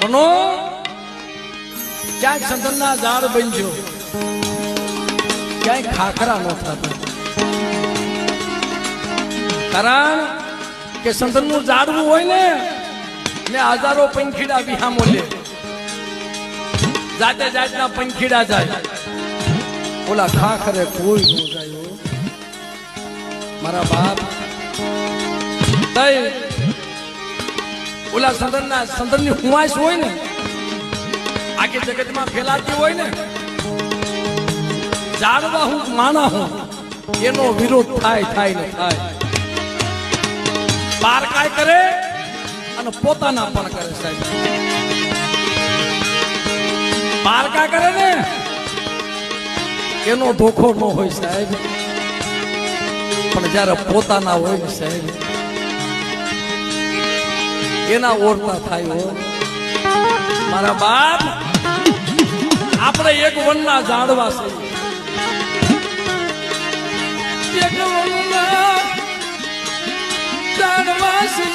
બનો. ક્યાંક સંતનના ઝાડ બનજો. ક્યાંય ખાખરા ન થતા. કારણ કે સંતનનું ઝાડવું હોય ને ને હજારો પંખીડા વિહામો લે. જાતે જાતના પંખીડા જાય. ઓલા ખાખરે કોઈ ન મારા બાપ તઈ ઓલા સંતનના સંદનની હુમાઈશ હોય ને, આખી જગતમાં ફેલાતી હોય ને જાણવા હું માના હું, એનો વિરોધ થાય થાય ને થાય. બાર કાય કરે અને પોતાના પણ કરે સાહેબ. બાર કાય કરે ને, એનો ધોખો ન હોય સાહેબ. પણ જ્યારે પોતાના હોય ને સાહેબ એના ઓરતા થાય મારા બાપ આપણે એક વનના ઝાડવા છે. એક વનના ઝાડવા છે.